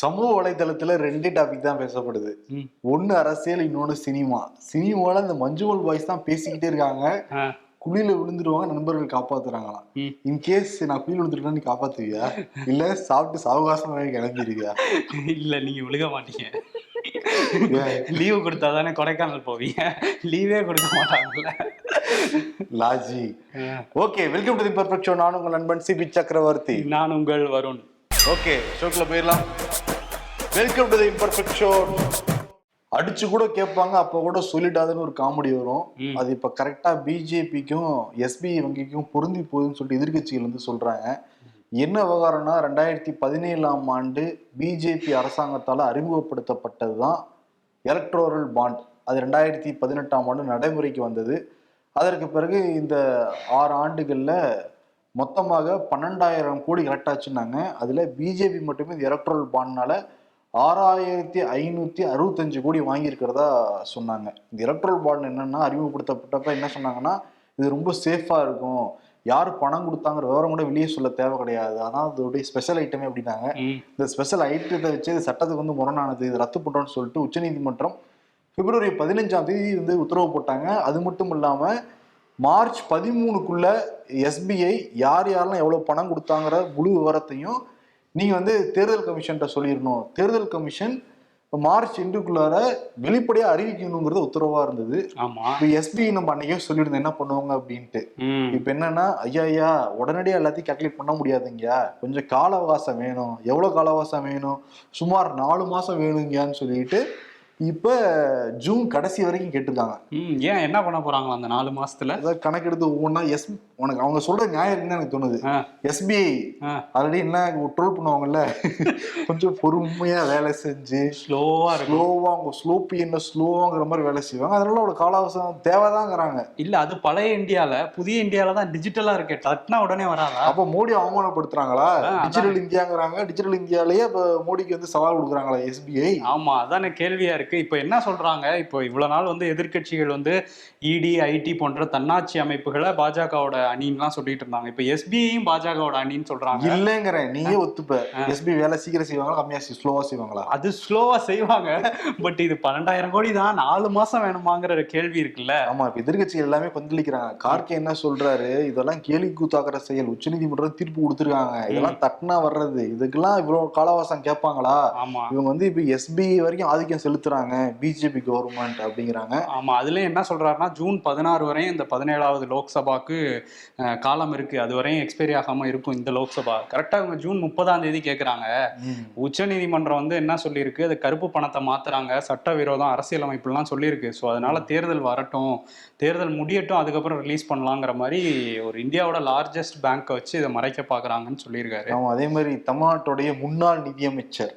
சமூக வலைதளத்துல ரெண்டு டாபிக் தான் பேசப்படுது. ஒண்ணு அரசியல் இன்னொன்னு சினிமா. சினிமால இந்த மஞ்சுமல் பாய்ஸ் தான் பேசிக்கிட்டே இருக்காங்க. குழியில விழுந்துருவாங்க நண்பர்கள் காப்பாத்துறாங்களாம். இன்கேஸ் நான் குழியில விழுந்துட்டா நீ காப்பாத்துவியா? இல்ல சாப்பிட்டு சாவகாசம் கிளம்பிடுவியா இல்ல நீங்க விழுக மாட்டீங்க. லீவு கொடுத்தா தானே கொடைக்கானல் போவீங்க. லீவே கொடுக்க மாட்டாங்கல்ல. லாஜி okay welcome to the perfect show நான் உங்கள் நண்பன் சிபி சக்கரவர்த்தி. நான் உங்கள் வருண். ஓகே ஷோக்குள்ள போயிடலாம். Welcome to the imperfect show அடிச்சு கூட கேட்பாங்க அப்ப கூட சொல்லிட்டாதுன்னு ஒரு காமெடி வரும். அது இப்ப கரெக்டா பிஜேபிக்கும் எஸ்பிஐ வங்கிக்கும் பொருந்தி போகுதுன்னு சொல்லிட்டு எதிர்க்கட்சிகள் வந்து சொல்றாங்க. என்ன விவகாரம்னா ரெண்டாயிரத்தி பதினேழாம் ஆண்டு பிஜேபி அரசாங்கத்தால அறிமுகப்படுத்தப்பட்டது தான் எலக்ட்ரோரல் பாண்ட் அது ரெண்டாயிரத்தி பதினெட்டாம் ஆண்டு நடைமுறைக்கு வந்தது. அதற்கு பிறகு இந்த ஆறு ஆண்டுகள்ல மொத்தமாக பன்னெண்டாயிரம் கோடி கலெக்ட் ஆச்சுன்னாங்க. அதுல பிஜேபி மட்டுமே இந்த எலக்ட்ரல் பாண்ட்னால ஆறாயிரத்தி ஐநூத்தி அறுபத்தஞ்சு கோடி வாங்கியிருக்கிறதா சொன்னாங்க. இந்த எலக்ட்ரல் பாண்ட் என்னன்னா அறிமுகப்படுத்தப்பட்டப்ப என்ன சொன்னாங்கன்னா இது ரொம்ப சேஃபா இருக்கும். யார் பணம் கொடுத்தாங்கிற விவரம் கூட வெளியே சொல்ல தேவை கிடையாது. அதான் அதோடைய ஸ்பெஷல் ஐட்டமே அப்படின்னாங்க. இந்த ஸ்பெஷல் ஐட்டத்தை வச்சு இது சட்டத்துக்கு வந்து முரணானது. இது ரத்து பண்றோம்னு சொல்லிட்டு உச்சநீதிமன்றம் பிப்ரவரி பதினஞ்சாம் தேதி வந்து உத்தரவு போட்டாங்க. அது மட்டும் இல்லாம மார்ச் பதிமூணுக்குள்ள எஸ்பிஐ யார் யாரெல்லாம் எவ்வளவு பணம் கொடுத்தாங்கிற முழு விவரத்தையும் நீங்க வந்து தேர்தல் கமிஷன்கிட்ட சொல்லிடணும். தேர்தல் கமிஷன் மார்ச் இன்றுக்குள்ளார வெளிப்படையா அறிவிக்கணுங்கிறது உத்தரவா இருந்தது. ஆமா. இப்போ எஸ்பிஐ நம்ம அன்னைக்கே சொல்லியிருந்தோம் என்ன பண்ணுவாங்க? அப்படின்ட்டு. இப்ப என்னன்னா ஐயா ஐயா உடனடியா எல்லாத்தையும் கால்குலேட் பண்ண முடியாதுங்கய்யா. கொஞ்சம் கால அவகாசம் வேணும். எவ்வளவு கால அவகாசம் வேணும்? சுமார் நாலு மாசம் வேணுங்கயான்னு சொல்லிட்டு இப்ப ஜூன் கடைசி வரைக்கும் கேட்டிருக்காங்க. ம், ஏன் என்ன பண்ண போறாங்களா அந்த நாலு மாசத்துல? கணக்கெடுத்து ஒவ்வொன்றா எஸ் உனக்கு அவங்க சொல்ற நியாயம் இருக்குன்னு எனக்கு தோணுது. எஸ்பிஐ. ஆல்ரெடி என்ன ட்ரோல் பண்ணுவாங்கல்ல? கொஞ்சம் பொறுமையா வேலை செஞ்சு ஸ்லோவா ஸ்லோவா அவங்க ஸ்லோ என்ன ஸ்லோவாங்கிற மாதிரி வேலை செய்வாங்க. அதனால அவ்வளவு கால தேவைதாங்கிறாங்க. இல்ல அது பழைய இந்தியால புதிய இந்தியால தான் டிஜிட்டலா இருக்கே. தட்டினா உடனே வராதா? அப்ப மோடி அவமானப்படுத்துறாங்களா. டிஜிட்டல் இந்தியாங்கிறாங்க. டிஜிட்டல் இந்தியாலயே இப்ப மோடிக்கு வந்து சவால் கொடுக்குறாங்களா எஸ்பிஐ? ஆமா அதானே கேள்வியா இருக்கு. இப்போ என்ன சொல்றாங்க? இப்போ இவ்வளவு நாள் வந்து எதிர்க்கட்சிகள் வந்து இடி ஐடி போன்ற தன்னாட்சி அமைப்புகளை பாஜகவோட அணின்லாம் சொல்லிட்டு இருந்தாங்க. இப்போ எஸ்பிஐயும் பாஜகவோட அணின்னு சொல்றாங்க. இல்லங்கிறேன் நீயே ஒத்துப்ப. எஸ்பி வேலை சீக்கிரம் செய்வாங்களா? கம்மியா ஸ்லோவா செய்வாங்களா? அது ஸ்லோவா செய்வாங்க. பட் இது பன்னெண்டாயிரம் கோடி தான். நாலு மாசம் வேணுமாங்கிற கேள்வி இருக்குல்ல. ஆமா இப்ப எதிர்கட்சிகள் எல்லாமே கொந்தளிக்கிறாங்க. கார்கே என்ன சொல்றாரு? இதெல்லாம் கேலி கூத்தாக்குற செயல். உச்சநீதிமன்றம் தீர்ப்பு கொடுத்துருக்காங்க. இதெல்லாம் தட்டுனா வர்றது. இதுக்கெல்லாம் இவ்வளவு காலவாசம் கேட்பாங்களா? இவங்க வந்து இப்ப எஸ்பி வரைக்கும் ஆதிக்கம் செலுத்துறாங்க. பிஜேபி கவர்மெண்ட் அப்படிங்கிறாங்க. ஆமா அதுல என்ன சொல்றாருன்னா ஜூன் பதினாறு வரையும் இந்த பதினேழாவது லோக்சபாக்கு காலம் இருக்கு. அது வரையும் எக்ஸ்பைரி ஆகாம இருக்கும் இந்த லோக்சபா. கரெக்டா இவங்க ஜூன் முப்பதாம் தேதி கேக்குறாங்க. உச்ச நீதிமன்றம் வந்து என்ன சொல்லியிருக்கு? அது கருப்பு பணத்தை மாத்துறாங்க. சட்டவிரோதம் அரசியலமைப்புலாம் சொல்லியிருக்கு. ஸோ அதனால தேர்தல் வரட்டும். தேர்தல் முடியட்டும் அதுக்கப்புறம் ரிலீஸ் பண்ணலாங்கிற மாதிரி ஒரு இந்தியாவோட லார்ஜஸ்ட் பேங்க்கை வச்சு இதை மறைக்க பாக்குறாங்கன்னு சொல்லியிருக்காரு. அதே மாதிரி தமிழ்நாட்டுடைய முன்னாள் நிதியமைச்சர்.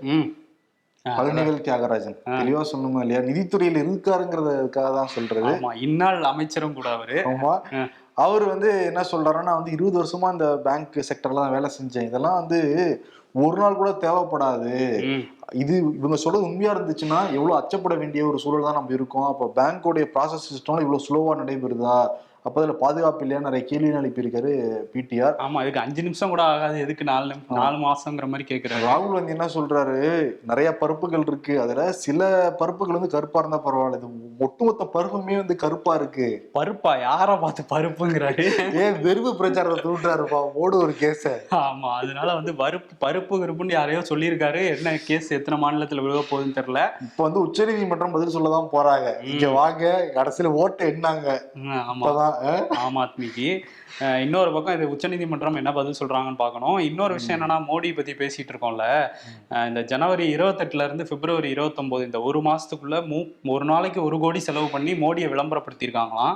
ம் பழனிவேல் தியாகராஜன். தெளிவா சொன்னோமா இல்லையா? நிதித்துறையில இருக்காருங்கிறதுக்காக தான் சொல்றது. இந்நாள் அமைச்சரும் கூட அவரு. ஆமா. அவர் வந்து என்ன சொல்றாருன்னா வந்து இருபது வருஷமா இந்த பேங்க் செக்டர்ல தான் வேலை செஞ்சேன். இதெல்லாம் வந்து ஒரு நாள் கூட தேவைப்படாது. இது இவங்க சொல்றது உண்மையா இருந்துச்சுன்னா எவ்வளவு அச்சப்பட வேண்டிய ஒரு சூழல் தான் நம்ம இருக்கோம். அப்போ பேங்கோடைய ப்ராசஸ் சிஸ்டம் இவ்வளவு ஸ்லோவா நடைபெறுதா? அப்ப அதுல பாதுகாப்பு இல்லையா நிறைய கேள்வி எழுப்பியிருக்காரு பிடிஆர் ஆமா இதுக்கு அஞ்சு நிமிஷம் கூட ஆகாது. எதுக்கு நாலு நாலு மாசங்கிற மாதிரி கேக்குறாரு. ராகுல் வந்து என்ன சொல்றாரு? நிறைய பருப்புகள் இருக்கு. அதுல சில பருப்புகள் வந்து கருப்பா இருந்தா பரவாயில்ல. இது ஒட்டுமொத்த பருப்புமே வந்து கருப்பா இருக்கு. பருப்பா? யார பார்த்து பருப்புங்கிறாரு? ஏன் வெறுப்பு பிரச்சாரத்தை தூண்டுறாருப்பா? ஓடு ஒரு கேஸ ஆமா அதனால வந்து பருப்பு பருப்பு கருப்புன்னு யாரையோ சொல்லியிருக்காரு. என்ன கேஸ் எத்தனை மாநிலத்துல விழுக போகுதுன்னு தெரியல. இப்ப வந்து உச்சநீதிமன்றம் பதில் சொல்லதான் போறாங்க. இங்க வாங்க கடைசியில ஓட்டு எண்ணாங்க ம், ஆமா. ஆம் ஆத்மிக்கு. இன்னொரு பக்கம் இது உச்சநீதிமன்றம் என்ன பதில் சொல்றாங்கன்னு பார்க்கணும். இன்னொரு விஷயம் என்னன்னா மோடி பத்தி பேசிட்டு இருக்கோம்ல. இந்த ஜனவரி இருபத்தெட்டுல இருந்து பிப்ரவரி இருபத்தொன்பது இந்த ஒரு மாசத்துக்குள்ள மூ ஒரு நாளைக்கு ஒரு கோடி செலவு பண்ணி மோடியை விளம்பரப்படுத்தியிருக்காங்களாம்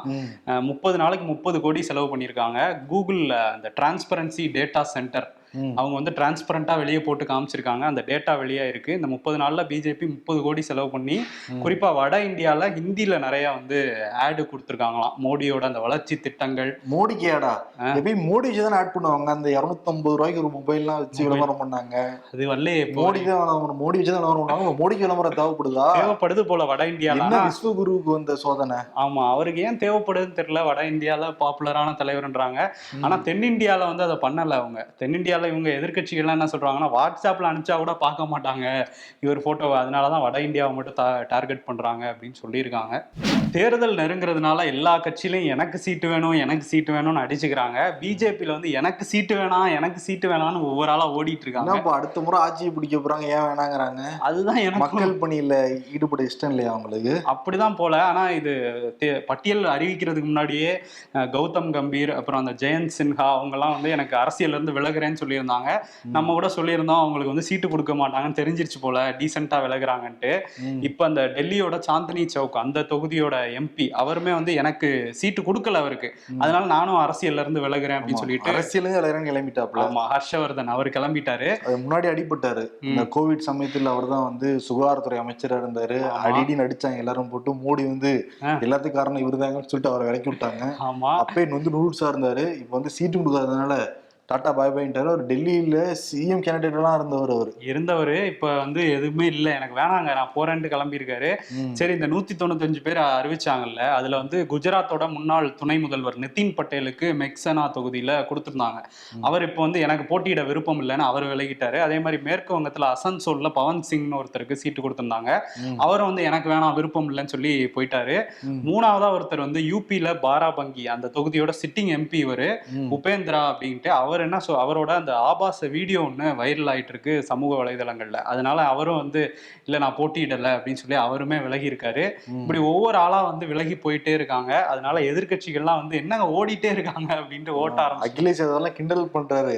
முப்பது நாளைக்கு முப்பது கோடி செலவு பண்ணியிருக்காங்க கூகுளில் அந்த டிரான்ஸ்பரன்சி டேட்டா சென்டர். அவங்க வந்து டிரான்ஸ்பரண்டா வெளியே போட்டு காமிச்சிருக்காங்க. அந்த டேட்டா வெளியே இருக்கு. இந்த முப்பது நாள்ல பிஜேபி முப்பது கோடி செலவு பண்ணி குறிப்பா வட இந்தியால ஹிந்தில நிறைய வந்து ஆடு கொடுத்துருக்காங்களாம். மோடியோட அந்த வளர்ச்சி திட்டங்கள். மோடிக்கு ஏடா? எப்பயும் மோடி வச்சு தானே ஆட் பண்ணுவாங்க. அந்த இருநூத்தம்பது ரூபாய்க்கு ஒரு மொபைல் எல்லாம் வச்சு விளம்பரம் பண்ணாங்க. அது வரல மோடி தான் விளம்பரம் மோடி வச்சு தான் விளம்பரம் பண்ணாங்க. மோடிக்கு விளம்பரம் தேவைப்படுதா? தேவைப்படுது போல வட இந்தியால. விஸ்வகுருவுக்கு வந்த சோதனை? ஆமா அவருக்கு ஏன் தேவைப்படுதுன்னு தெரியல. வட இந்தியால பாப்புலரான தலைவர்ன்றாங்க. ஆனா தென்னிந்தியால வந்து அதை பண்ணல அவங்க. தென்னிந்தியால இந்தியால இவங்க எதிர்க்கட்சிகள்லாம் என்ன சொல்றாங்கன்னா வாட்ஸ்அப்ல அனுப்பிச்சா கூட பார்க்க மாட்டாங்க. இவர் போட்டோவை அதனாலதான் வட இந்தியாவை மட்டும் டார்கெட் பண்றாங்க அப்படின்னு சொல்லியிருக்காங்க. தேர்தல் நெருங்குறதுனால எல்லா கட்சியிலையும் எனக்கு சீட்டு வேணும் எனக்கு சீட்டு வேணும்னு அடிச்சுக்கிறாங்க. பிஜேபியில வந்து எனக்கு சீட்டு வேணாம் எனக்கு சீட்டு வேணாம்னு ஒவ்வொரு ஆளா ஓடிட்டு இருக்காங்க என்னப்பா அடுத்த முறை ஆட்சியை பிடிக்க போறாங்க ஏன் வேணாங்கிறாங்க? அதுதான் எனக்கு மக்கள் பணியில ஈடுபட இஷ்டம் இல்லையா அவங்களுக்கு? அப்படிதான் போல. ஆனா இது பட்டியல் அறிவிக்கிறதுக்கு முன்னாடியே கௌதம் கம்பீர் அப்புறம் அந்த ஜெயந்த் சின்ஹா அவங்கெல்லாம் வந்து எனக்கு அரசியல்ல இருந்து விலகுறேன்னு சொல்லியிருந்தாங்க. நம்ம கூட சொல்லியிருந்தோம் அவங்களுக்கு வந்து சீட்டு கொடுக்க மாட்டாங்கன்னு தெரிஞ்சிருச்சு போல டீசெண்டா விலகுறாங்கன்ட்டு. இப்ப அந்த டெல்லியோட சாந்தினி சவுக் அந்த தொகுதியோட எம்பி அவருமே வந்து எனக்கு சீட்டு கொடுக்கல அவருக்கு. அதனால நானும் அரசியல்ல இருந்து விலகுறேன் அப்படின்னு சொல்லிட்டு அரசியலும் எல்லாரும் கிளம்பிட்டாப்ல ஆமா ஹர்ஷவர்தன் அவர் கிளம்பிட்டாரு. முன்னாடி அடிபட்டாரு. இந்த கோவிட் சமயத்துல அவர்தான் வந்து சுகாதாரத்துறை அமைச்சரா இருந்தாரு. அடிடி நடிச்சாங்க. எல்லாரும் போட்டு மோடி வந்து. எல்லாத்துக்கும் காரணம் இவருதாங்கன்னு சொல்லிட்டு அவரை விலக்கி விட்டாங்க. ஆமா. அப்பயே வந்து நூடுல்ஸா இருந்தாரு. இப்ப வந்து சீட்டு கொடுக்காததுனால டாடா பாய் பாயின்ட்டாரு. அவர் டெல்லியில சிஎம் கேண்டிடேட் எல்லாம் இருந்தவர் அவர். இருந்தவர். இப்ப வந்து எதுவுமே இல்ல. எனக்கு வேணாங்க நான் போறேன்ட்டு கிளம்பியிருக்காரு. சரி இந்த நூத்தி தொண்ணூத்தஞ்சு பேர் அறிவிச்சாங்கல்ல அதுல வந்து குஜராத்தோட முன்னாள் துணை முதல்வர் நிதின் பட்டேலுக்கு மெக்சனா தொகுதியில கொடுத்திருந்தாங்க. அவர் இப்போ வந்து எனக்கு போட்டியிட விருப்பம் இல்லைன்னு அவர் விலகிட்டாரு. அதே மாதிரி மேற்கு வங்கத்துல அசன்சோல்ல பவன் சிங்னு ஒருத்தருக்கு சீட்டு கொடுத்திருந்தாங்க. அவரும் வந்து எனக்கு வேணாம் விருப்பம் இல்லைன்னு சொல்லி போயிட்டாரு. ம். மூணாவதா ஒருத்தர் வந்து யூபியில பாராபங்கி அந்த தொகுதியோட சிட்டிங் எம்பி இவரு. உபேந்திரா அப்படின்ட்டு அவர் என்ன சொ அவரோட அந்த ஆபாச வீடியோ ஒன்று வைரல் ஆயிட்டு இருக்கு சமூக வலைதளங்கள்ல. அதனால அவரும் வந்து இல்ல நான் போட்டியிடல அப்படின்னு சொல்லி அவருமே விலகி இருக்காரு. இப்படி ஒவ்வொரு ஆளா வந்து விலகி போயிட்டே இருக்காங்க. அதனால எதிர்க்கட்சிகள்லாம் வந்து என்னங்க ஓடிட்டே இருக்காங்க? அப்படின்ட்டு ஓட்ட ஆரம்பிச்சு அகிலேஷ் அதெல்லாம் கிண்டல் பண்றாரு.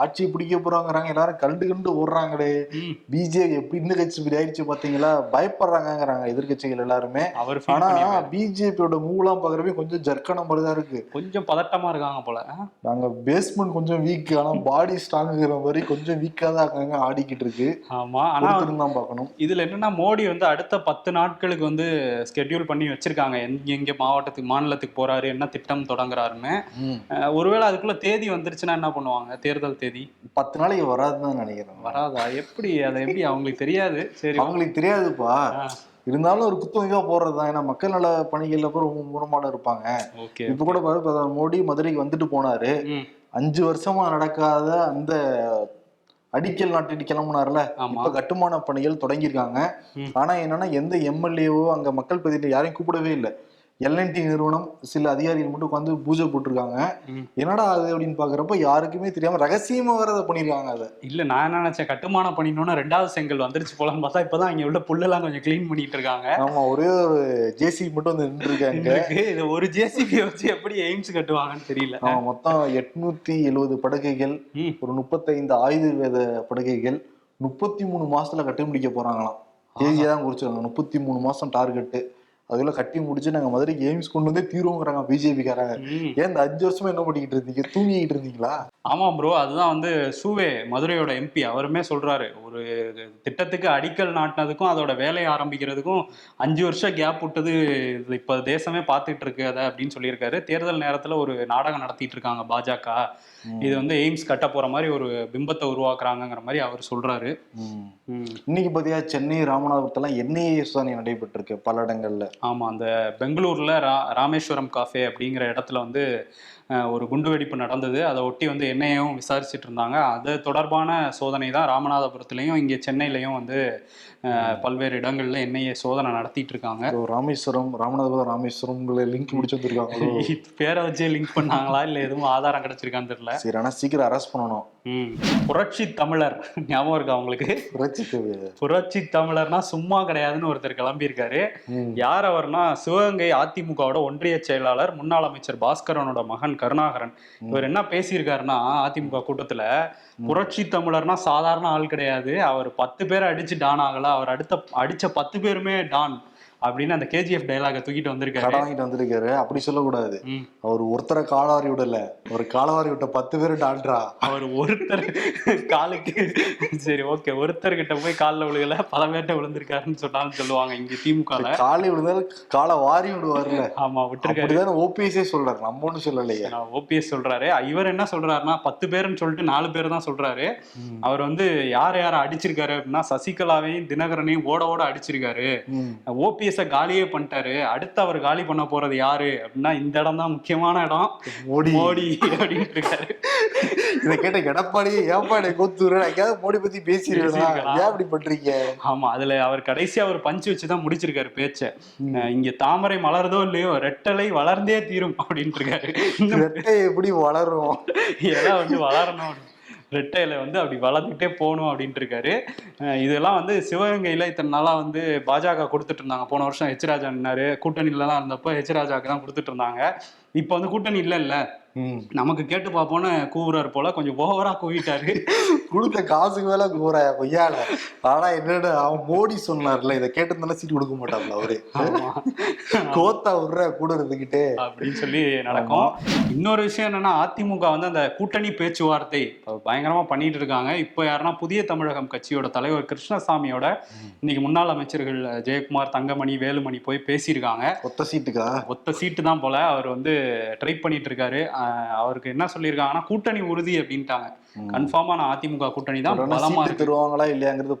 ஆட்சி பிடிக்க போறாங்கறாங்க எல்லாரும் கண்டு கண்டு ஓடுறாங்களே. ம், பிஜேபி எப்படி இந்த கட்சி இப்படி ஆயிடுச்சு பாத்தீங்களா? பயப்படுறாங்கங்கிறாங்க எதிர்க்கட்சிகள் எல்லாருமே. அவர் ஆனா. பிஜேபியோட மூவ்லாம் பாக்குறப்ப கொஞ்சம் ஜர்க்கன மாதிரி தான் இருக்கு. கொஞ்சம் பதட்டமா இருக்காங்க போல. நாங்க பேஸ்மெண்ட் கொஞ்சம் வீக் ஆனா பாடி ஸ்ட்ராங்குங்கிற மாதிரி கொஞ்சம் வீக்கா தான் இருக்காங்க ஆடிக்கிட்டு இருக்கு. ஆமா ஆனா தான் பார்க்கணும். இதுல என்னன்னா மோடி வந்து அடுத்த பத்து நாட்களுக்கு வந்து ஸ்கெட்யூல் பண்ணி வச்சிருக்காங்க. எங்க எங்க மாவட்டத்துக்கு மாநிலத்துக்கு போறாரு என்ன திட்டம் தொடங்குறாருன்னு. ஒருவேளை அதுக்குள்ள தேதி வந்துருச்சுன்னா என்ன பண்ணுவாங்க? தேர்தல் தேதி? பத்து நாளைக்கு வராதுன்னு நினைக்கிறேன். வராதா? எப்படி? அதை எப்படி? அவங்களுக்கு தெரியாது. சரி. அவங்களுக்கு தெரியாதுப்பா. இருந்தாலும் ஒரு குத்தகையா போடுறதுதான் ஏன்னா மக்கள் நல பணிகள்ல அப்புறம் ரொம்ப மூலமான இருப்பாங்க. இப்ப கூட பாரு பிரதமர் மோடி மதுரைக்கு வந்துட்டு போனாரு. அஞ்சு வருஷமா நடக்காத அந்த அடிக்கல் நாட்டிட்டு கிளம்புனார்ல இப்ப கட்டுமான பணிகள் தொடங்கியிருக்காங்க. ஆனா என்னன்னா எந்த எம்எல்ஏவோ அங்க மக்கள் பிரதிநிதி யாரையும் கூப்பிடவே இல்லை. எல்என்டி நிறுவனம் சில அதிகாரிகள் மட்டும் உட்காந்து பூஜை போட்டிருக்காங்க. என்னடா அது அப்படின்னு பாக்குறப்ப யாருக்குமே தெரியாம ரகசியமா வேற அதை பண்ணிருக்காங்க அதை. இல்ல நான் என்ன நினைச்சேன் கட்டுமானம் பண்ணினோன்னா ரெண்டாவது செங்கல் வந்துருச்சு போலன்னு பார்த்தா இப்பதான் இங்க உள்ள புல்லெல்லாம் கொஞ்சம் க்ளீன் பண்ணிட்டு இருக்காங்க. ஆமா ஒரே ஒரு ஜேசி மட்டும் வந்து நின்று இருக்காங்க இருக்கு. இது ஒரு ஜேசிபி வச்சு எப்படி எய்ம்ஸ் கட்டுவாங்கன்னு தெரியல. ஆமா, மொத்தம் எட்நூத்தி எழுபது படுக்கைகள். ஒரு முப்பத்தைந்து ஆயுர்வேத படுக்கைகள் முப்பத்தி மூணு மாசத்துல கட்டி முடிக்க போறாங்களாம் தேதியை தான் குறிச்சிருக்காங்க. முப்பத்தி மூணு மாசம் டார்கெட்டு அதுக்குள்ள கட்டி முடிச்சு நாங்க மதுரைக்கு எய்ம்ஸ் கொண்டு வந்தே தீருவோங்கிறாங்க பிஜேபிக்காரங்க. ஏன் இந்த அஞ்சு வருஷமா என்ன பண்ணிக்கிட்டு இருந்தீங்க? தூங்கிக்கிட்டு இருந்தீங்களா? ஆமா ப்ரோ அதுதான் வந்து சூவே மதுரையோட எம்பி அவருமே சொல்றாரு. ஒரு திட்டத்துக்கு அடிக்கல் நாட்டினதுக்கும் அதோட வேலையை ஆரம்பிக்கிறதுக்கும் அஞ்சு வருஷம் கேப் விட்டது இப்ப தேசமே பார்த்துட்டு இருக்கு அதை அப்படின்னு சொல்லியிருக்காரு. தேர்தல் நேரத்துல ஒரு நாடகம் நடத்திட்டு இருக்காங்க பாஜக. இது வந்து எய்ம்ஸ் கட்ட போற மாதிரி ஒரு பிம்பத்தை உருவாக்குறாங்கங்கிற மாதிரி அவர் சொல்றாரு. இன்னைக்கு பாத்தியா சென்னை ராமநாதபுரத்தெல்லாம் என்ஐஏ சோதனை நடைபெற்றிருக்கு பல இடங்கள்ல. ஆமாம் அந்த பெங்களூரில் ரா ராமேஸ்வரம் காஃபே அப்படிங்கிற இடத்துல வந்து ஒரு குண்டுவெடிப்பு நடந்தது. அதை ஒட்டி வந்து என்ஐஏவும் விசாரிச்சுட்டு இருந்தாங்க. அது தொடர்பான சோதனை தான் ராமநாதபுரத்துலயும் இங்க சென்னையிலயும் வந்து பல்வேறு இடங்கள்ல என்ஐஏ சோதனை நடத்திட்டு இருக்காங்க. ராமேஸ்வரம் ராமநாதபுரம் ராமேஸ்வரம் லிங்க் முடிச்சு வந்திருக்காங்களோ? பேரை வச்சே லிங்க் பண்ணாங்களா? இல்ல எதுவும் ஆதாரம் கிடைச்சிருக்கான்னு தெரியல. சரி ஆனா சீக்கிரம் அரெஸ்ட் பண்ணணும். புரட்சி தமிழர். ஞாபகம் இருக்கா உங்களுக்கு? புரட்சிக்கு புரட்சி தமிழர்னா சும்மா கிடையாதுன்னு ஒருத்தர் கிளம்பியிருக்காரு. யார் அவர்னா சிவகங்கை அதிமுகவோட ஒன்றிய செயலாளர் முன்னாள் அமைச்சர் பாஸ்கரனோட மகன் கருணாகரன். இவர் என்ன பேசியிருக்காருன்னா அதிமுக கூட்டத்துல புரட்சி தமிழர்னா சாதாரண ஆள் கிடையாது. அவர் பத்து பேரை அடிச்சு டான் ஆகல. அவர் அடுத்த அடிச்ச பத்து பேருமே டான். அப்படின்னு அந்த கேஜிஎஃப் டைலாக தூக்கிட்டு வந்திருக்காரு. கடன் வாங்கிட்டு வந்திருக்காரு. அப்படி சொல்லக்கூடாது. அவர் ஒருத்தரை காலவாரி விடல. ஒரு காலவாரி விட்ட பத்து பேர் டால்ரா அவர் ஒருத்தர் காலுக்கு சரி ஓகே ஒருத்தர் கிட்ட போய் காலில் விழுகல. பல பேர்ட்ட விழுந்திருக்காருன்னு சொன்னாலும் சொல்லுவாங்க இங்க திமுகல காலை விழுந்தாலும் காலை வாரி விடுவார்ல ஆமா விட்டுருக்காரு. ஓபிஎஸ்ஏ சொல்றாரு. நம்ம ஒண்ணும் சொல்லலையே. ஓபிஎஸ் சொல்றாரு. இவர் என்ன சொல்றாருன்னா பத்து பேருன்னு சொல்லிட்டு நாலு பேர் தான் சொல்றாரு. அவர் வந்து யார் யாரை அடிச்சிருக்காரு அப்படின்னா சசிகலாவையும் தினகரனையும் ஓட ஓட அடிச்சிருக்காரு. ஓபிஎஸ் ஓபிஎஸ் காலியே பண்ணிட்டாரு. அடுத்து அவர் காலி பண்ண போறது யாரு? அப்படின்னா இந்த இடம் தான் முக்கியமான இடம். மோடி. மோடி அப்படின்ட்டு இருக்காரு. இதை கேட்ட எடப்பாடி ஏப்பாடி கோத்தூர் எங்கேயாவது மோடி பத்தி பேசிருக்கா. ஏன் அப்படி பண்றீங்க? ஆமா அதுல அவர் கடைசியா ஒரு பஞ்சு வச்சுதான் முடிச்சிருக்காரு பேச்ச. இங்க தாமரை மலர்தோ இல்லையோ ரெட்டலை வளர்ந்தே தீரும் அப்படின்ட்டு இருக்காரு. எப்படி வளரும்? இலை வந்து வளரணும். ரெட்டையில வந்து அப்படி வளர்ந்துட்டே போகணும் அப்படின்ட்டு இருக்காரு இதெல்லாம் வந்து சிவகங்கையில இத்தனை நாளா வந்து பாஜக கொடுத்துட்டு இருந்தாங்க. போன வருஷம் ஹெச் ராஜா நின்னாரு. கூட்டணியிலலாம் இருந்தப்போ இருந்தப்ப ஹெச் ராஜாக்கு தான் கொடுத்துட்டு இருந்தாங்க. இப்போ வந்து கூட்டணி இல்லை இல்லை. நமக்கு கேட்டு பார்ப்போம்னு கூவுறாரு போல கொஞ்சம் ஓவரா கூவிட்டாரு. கொடுத்த காசுக்கு மேல கூற கொய்யால ஆனா என்னடா அவன் மோடி சொன்னார்ல இதை கேட்டிருந்தாலும் சீட் கொடுக்க மாட்டாப்ல அவரு. கோத்தா விடுற கூட இருந்துகிட்டு அப்படின்னு சொல்லி நடக்கும். இன்னொரு விஷயம் என்னன்னா அதிமுக வந்து அந்த கூட்டணி பேச்சுவார்த்தை பயங்கரமா பண்ணிட்டு இருக்காங்க. இப்போ யாருன்னா புதிய தமிழகம் கட்சியோட தலைவர் கிருஷ்ணசாமியோட இன்னைக்கு முன்னாள் அமைச்சர்கள் ஜெயக்குமார் தங்கமணி வேலுமணி போய் பேசியிருக்காங்க. ஒத்த சீட்டுக்கா? ஒத்த சீட்டு தான் போல அவர் வந்து ட்ரை பண்ணிட்டு இருக்காரு. அவருக்கு என்ன சொல்லியிருக்காங்கன்னா கூட்டணி உறுதி அப்படின்ட்டாங்க. கன்ஃபார்மா நான் அதிமுக கூட்டணி தான் பலமா சீட்டு தருவாங்களா இல்லையாங்கிறது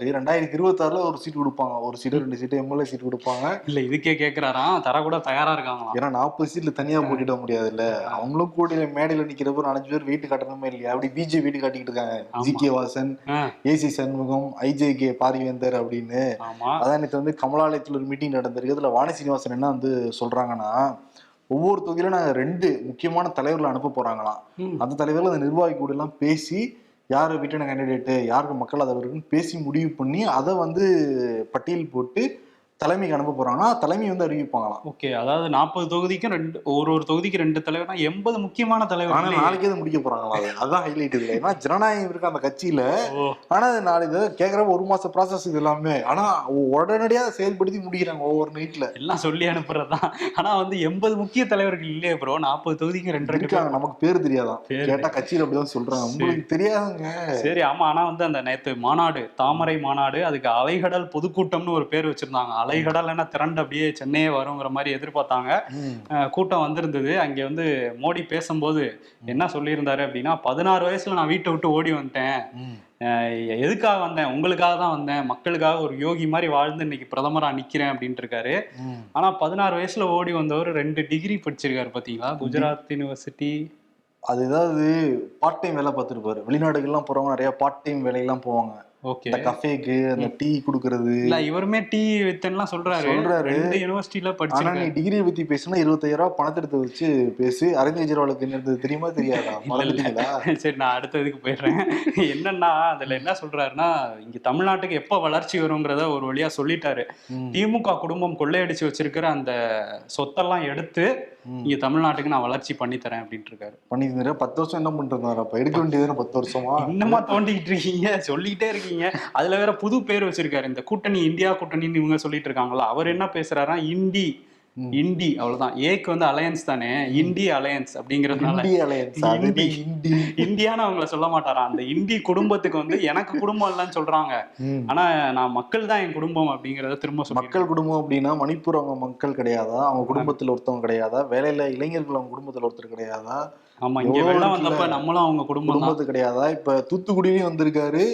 தெரியும். ரெண்டாயிரத்தி இருபத்தாறுல ஒரு சீட் கொடுப்பாங்க. ஒரு சீட்டு ரெண்டு சீட்டு எம்எல்ஏ சீட் கொடுப்பாங்க. இல்ல இதுக்கே கேக்குறாராம் தர கூட தயாரா இருக்காங்களாம். ஏன்னா நாற்பது சீட்ல தனியா போட்டிட முடியாதுல்ல. அவங்களும் கூடிய மேடையில நிக்கிறப்ப நாலஞ்சு பேர் வீட்டு காட்டணுமே இல்லையா? அப்படி பிஜே வீட்டு காட்டிக்கிட்டு இருக்காங்க. G K Vasan AC Shanmugam IJ K Paarivendhar அப்படின்னு. ஆமா. அதான் நேற்று வந்து கமலாலயத்தில் ஒரு மீட்டிங் நடந்திருக்கு. அதுல வாணி சீனிவாசன் என்ன வந்து சொல்றாங்கன்னா ஒவ்வொரு தொகுதியிலும் நாங்க ரெண்டு முக்கியமான தலைவர்களை அனுப்ப போறாங்களாம். அந்த தலைவர்கள் அந்த நிர்வாகி கூட எல்லாம் பேசி யார் விட்டன கேண்டிடேட்டு யாருக்கு மக்கள் அதை பேசி முடிவு பண்ணி அதை வந்து பட்டியல் போட்டு தலைமைக்கு அனுப்ப போறாங்கன்னா தலைமை வந்து அறிவிப்பாங்களாம். ஓகே அதாவது நாற்பது தொகுதிக்கும் ரெண்டு ஒரு ஒரு தொகுதிக்கு ரெண்டு தலைவர்னா எண்பது முக்கியமான ஆனா தலைவர் நாளைக்கே அதை முடிக்க போறாங்களா அது. அதான் ஹைலைட் இதுல ஏன்னா ஜனநாயகம் இருக்கு அந்த கட்சியில. ஆனா அது நாளைக்கு கேக்குறப்ப ஒரு மாச ப்ராசஸ் இது எல்லாமே. ஆனா உடனடியா செயல்படுத்தி முடிக்கிறாங்க ஒவ்வொரு நைட்ல எல்லாம் சொல்லி அனுப்புறதுதான். ஆனா வந்து எண்பது முக்கிய தலைவர்கள் இல்லையே ப்ரோ நாற்பது தொகுதிக்கு ரெண்டு இருக்காங்க. நமக்கு பேர் தெரியாதான். கேட்டா கட்சியில அப்படிதான் சொல்றாங்க. உங்களுக்கு தெரியாதுங்க. சரி ஆமா. ஆனா வந்து அந்த நேத்து மாநாடு தாமரை மாநாடு அதுக்கு அலைகடல் பொதுக்கூட்டம்னு ஒரு பேர் வச்சிருந்தாங்க. அலைகடல் என்ன திரண்டு அப்படியே சென்னையே வருங்கிற மாதிரி எதிர்பார்த்தாங்க. கூட்டம் வந்திருந்தது. அங்க வந்து மோடி பேசும்போது என்ன சொல்லியிருந்தாரு அப்படின்னா பதினாறு வயசுல நான் வீட்டை விட்டு ஓடி வந்துட்டேன். எதுக்காக வந்தேன்? உங்களுக்காக தான் வந்தேன். மக்களுக்காக ஒரு யோகி மாதிரி வாழ்ந்து இன்னைக்கு பிரதமரா நிக்கிறேன் அப்படின்ட்டு இருக்காரு. ம். ஆனா பதினாறு வயசுல ஓடி வந்தவர் ரெண்டு டிகிரி படிச்சிருக்காரு பாத்தீங்களா? குஜராத் யூனிவர்சிட்டி. அது ஏதாவது பார்ட் டைம் வேலை பார்த்துருப்பாரு. வெளிநாடுகள்லாம் போறவங்க நிறைய பார்ட் டைம் வேலையெல்லாம் போவாங்க. இந்த கஃபேக்கு அந்த டீ குடுக்கறது. இல்ல இவருமே டீ வித்தன்லாம் சொல்றாரு. சொல்றாரு. ரெண்டு யூனிவர்சிட்டில ஆனா படிச்சிருக்காரு நீ டிகிரியை பத்தி பேசினா இருபத்தாயிரம் ரூபாய் பணத்தை எடுத்து வச்சு பேசி. அரவிந்த் கெஜ்ரிவாலுக்கு என்னது தெரியுமா தெரியாதா. மறந்துட்டீங்களா? சரி நான் அடுத்த இதுக்கு போயிடுறேன். என்னன்னா அதுல என்ன சொல்றாருன்னா இங்க தமிழ்நாட்டுக்கு எப்ப வளர்ச்சி வருங்கிறத ஒரு வழியா சொல்லிட்டாரு. திமுக குடும்பம் கொள்ளையடிச்சு வச்சிருக்கிற அந்த சொத்தெல்லாம் எடுத்து. இங்க தமிழ்நாட்டுக்கு நான் வளர்ச்சி பண்ணி தரேன் அப்படின்ட்டு இருக்காரு பண்ணியிருந்தாரு பத்து வருஷம் என்ன இருந்தாரு அப்ப? எடுக்க வேண்டியது பத்து வருஷமா? இன்னமா தோண்டிக்கிட்டு இருக்கீங்க? சொல்லிக்கிட்டே இருக்கீங்க. அதுல வேற புது பேர் வச்சிருக்காரு. இந்த கூட்டணி இந்தியா கூட்டணின்னு இவங்க சொல்லிட்டு இருக்காங்களா அவர் என்ன பேசுறாருன்னா இந்தி. இந்தி அவ்வளவுதான். ஏக்கு வந்து அலையன்ஸ் தானே? இந்தி அலையன்ஸ் அப்படிங்கறதுனால. இந்தி. இந்தி. இந்தியான்னு அவங்கள சொல்ல மாட்டாராம் அந்த இந்தி குடும்பத்துக்கு வந்து எனக்கு குடும்பம் இல்லைன்னு சொல்றாங்க. ஆனா நான் மக்கள் தான் என் குடும்பம் அப்படிங்கறத திரும்ப மக்கள் குடும்பம் அப்படின்னா மணிப்பூர் அவங்க மக்கள் கிடையாதா? அவங்க குடும்பத்துல ஒருத்தவங்க கிடையாதா? வேலையில இளைஞர்கள் அவங்க குடும்பத்துல ஒருத்தர் கிடையாதா? ஆமா இங்க வெள்ளம்? வந்தப்ப நம்மளும் அவங்க குடும்பம் குடும்பத்து கிடையாதா? இப்ப தூத்துக்குடியிலயும் வந்திருக்காரு.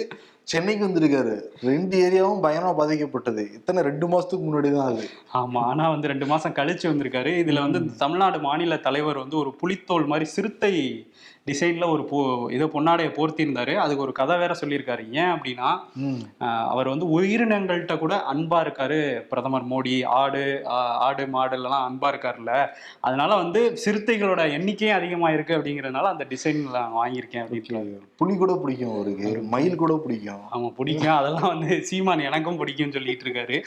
சென்னைக்கு வந்திருக்காரு. ரெண்டு ஏரியாவும் பயங்கரமா பாதிக்கப்பட்டது. இத்தனை ரெண்டு மாசத்துக்கு முன்னாடி தான் அது. ஆமா ஆனா வந்து ரெண்டு மாசம் கழிச்சு வந்திருக்காரு. இதுல வந்து தமிழ்நாடு மாநில தலைவர் வந்து ஒரு புலித்தோல் மாதிரி சிறுத்தை டிசைன்ல ஒரு போ இதை பொன்னாடையை போர்த்தி இருந்தாரு அதுக்கு ஒரு கதை வேற சொல்லியிருக்காரு. ஏன் அப்படின்னா அவர் வந்து உயிரினங்கள்கிட்ட கூட அன்பா இருக்காரு பிரதமர் மோடி. ஆடு ஆடு மாடுலாம் அன்பா இருக்காருல்ல. அதனால வந்து சிறுத்தைகளோட எண்ணிக்கையும் அதிகமா இருக்கு அப்படிங்கறதுனால அந்த டிசைன் நான் வாங்கியிருக்கேன் அப்படின்னு புலி கூட பிடிக்கும் அவருக்கு. மயில் கூட பிடிக்கும். ஆமா பிடிக்கும். அதெல்லாம் வந்து சீமான் எனக்கும் பிடிக்கும்னு சொல்லிட்டு இருக்காரு.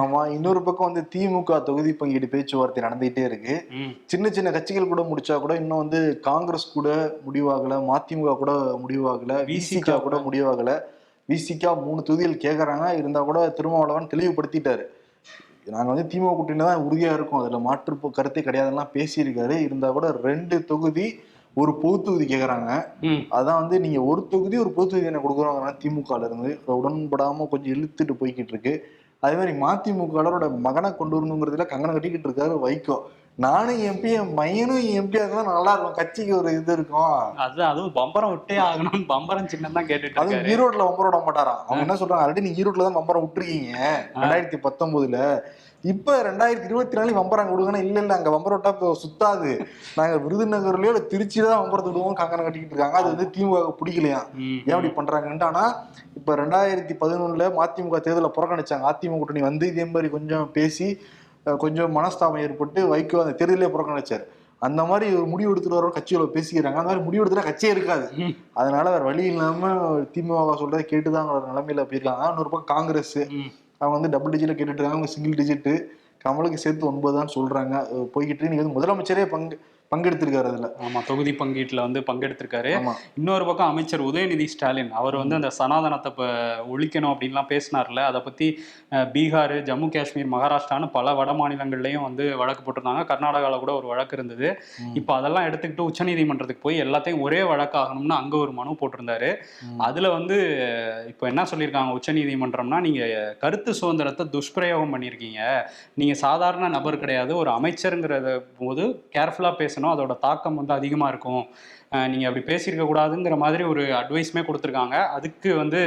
ஆமா இன்னொரு பக்கம் வந்து திமுக தொகுதி பங்கீடு பேச்சுவார்த்தை நடந்துகிட்டே இருக்கு. சின்ன சின்ன கட்சிகள் கூட முடிச்சா கூட இன்னும் வந்து காங்கிரஸ் கூட முடிவாகல மதிமுக கூட முடிவாகல விசிகா கூட முடிவாகல. விசிகா மூணு தொகுதிகள் கேக்குறாங்க இருந்தா கூட திருமாவளவன் தெளிவுபடுத்திட்டாரு. நாங்க வந்து திமுக கூட்டணி தான் உறுதியா இருக்கும். அதுல மாற்று கருத்தே கிடையாதுலாம் பேசியிருக்காரு. இருந்தா கூட ரெண்டு தொகுதி ஒரு பொது தொகுதி கேக்குறாங்க. ம். அதான் வந்து நீங்க ஒரு தொகுதி ஒரு பொது தொகுதி என்ன கொடுக்குறோங்க இருந்து. உடன்படாம கொஞ்சம் இழுத்துட்டு போய்கிட்டு இருக்கு. அதே மாதிரி மதிமுகவோட மகனை கொண்டு வரணுங்கிறதுல கங்கணம் கட்டிக்கிட்டு இருக்காரு வைகோ. நானும் எம்பி என் பையனும் இருந்தா நல்லா இருக்கும். கட்சிக்கு ஒரு இது இருக்கும். அது அதுவும் பம்பரம் விட்டே ஆகணும்னு பம்பரம் சின்னம் தான் கேட்டுட்டு அதுவும் ஈரோட்ல பம்பரம் விட மாட்டாராம் அவங்க என்ன சொல்றாங்க? ஆல்ரெடி நீங்க ஈரோட்ல தான் பம்பரம் விட்டுருக்கீங்க. ரெண்டாயிரத்தி பத்தொன்பதுல. இப்ப ரெண்டாயிரத்தி இருபத்தி நாலு வம்பரம் கொடுங்கன்னா இல்ல இல்ல அங்க வம்பரம் விட்டா இப்போ சுத்தாது. நாங்க விருதுநகர்லயோ இல்ல திருச்சியில தான் வம்பரத்தை விடுவோம் கங்கணம் கட்டிக்கிட்டு இருக்காங்க. அது வந்து திமுக பிடிக்கலையா? ஏன் அப்படி பண்றாங்கன்ட்டு. ஆனா இப்ப ரெண்டாயிரத்தி பதினொன்னுல மதிமுக தேர்தலை புறக்கணிச்சாங்க. அதிமுக கூட்டணி வந்து இதே மாதிரி கொஞ்சம் பேசி கொஞ்சம் மனஸ்தாபம் ஏற்பட்டு வைகோ அந்த தேர்தலே புறக்கணிச்சார். அந்த மாதிரி ஒரு முடிவு எடுத்துட்டு வர கட்சியோட பேசிக்கிறாங்க. அந்த மாதிரி முடிவு எடுத்துட்டா கட்சியே இருக்காது. அதனால வேற வழி இல்லாம திமுக சொல்றதை கேட்டுதான் நிலைமையில போயிருக்காங்க. இன்னொரு பக்கம் காங்கிரஸ். அவங்க வந்து டபுள் டிஜிட்ல கேட்டுட்டு இருக்காங்க. அவங்க சிங்கிள் டிஜிட் கமலுக்கு சேர்த்து ஒன்பது தான் சொல்றாங்க போய்கிட்டு நீங்க வந்து முதலமைச்சரே பங்கு பங்கெடுத்திருக்காரு அதுல. ஆமா தொகுதி பங்கீட்டுல வந்து பங்கெடுத்திருக்காரு. இன்னொரு பக்கம் அமைச்சர் உதயநிதி ஸ்டாலின் அவர் வந்து அந்த சனாதனத்தை இப்ப ஒழிக்கணும் அப்படின்லாம் பேசினார்ல அதை பத்தி பீகார் ஜம்மு காஷ்மீர் மகாராஷ்டிரான்னு பல வட மாநிலங்கள்லயும் வந்து வழக்கு போட்டிருந்தாங்க. கர்நாடகாவில் கூட ஒரு வழக்கு இருந்தது. இப்போ அதெல்லாம் எடுத்துக்கிட்டு உச்சநீதிமன்றத்துக்கு போய் எல்லாத்தையும் ஒரே வழக்காகணும்னு அங்க ஒரு மனு போட்டிருந்தாரு. அதுல வந்து இப்போ என்ன சொல்லியிருக்காங்க உச்சநீதிமன்றம்னா நீங்க கருத்து சுதந்திரத்தை துஷ்பிரயோகம் பண்ணியிருக்கீங்க. நீங்க சாதாரண நபர் கிடையாது. ஒரு அமைச்சருங்கிறத போது கேர்ஃபுல்லா பேசணும். அதோட தாக்கம் வந்து அதிகமா இருக்கும். நீங்கள் நீங்க அப்படி பேசியிருக்க கூடாதுங்கிற மாதிரி ஒரு அட்வைஸுமே கொடுத்துருக்காங்க. அதுக்கு வந்து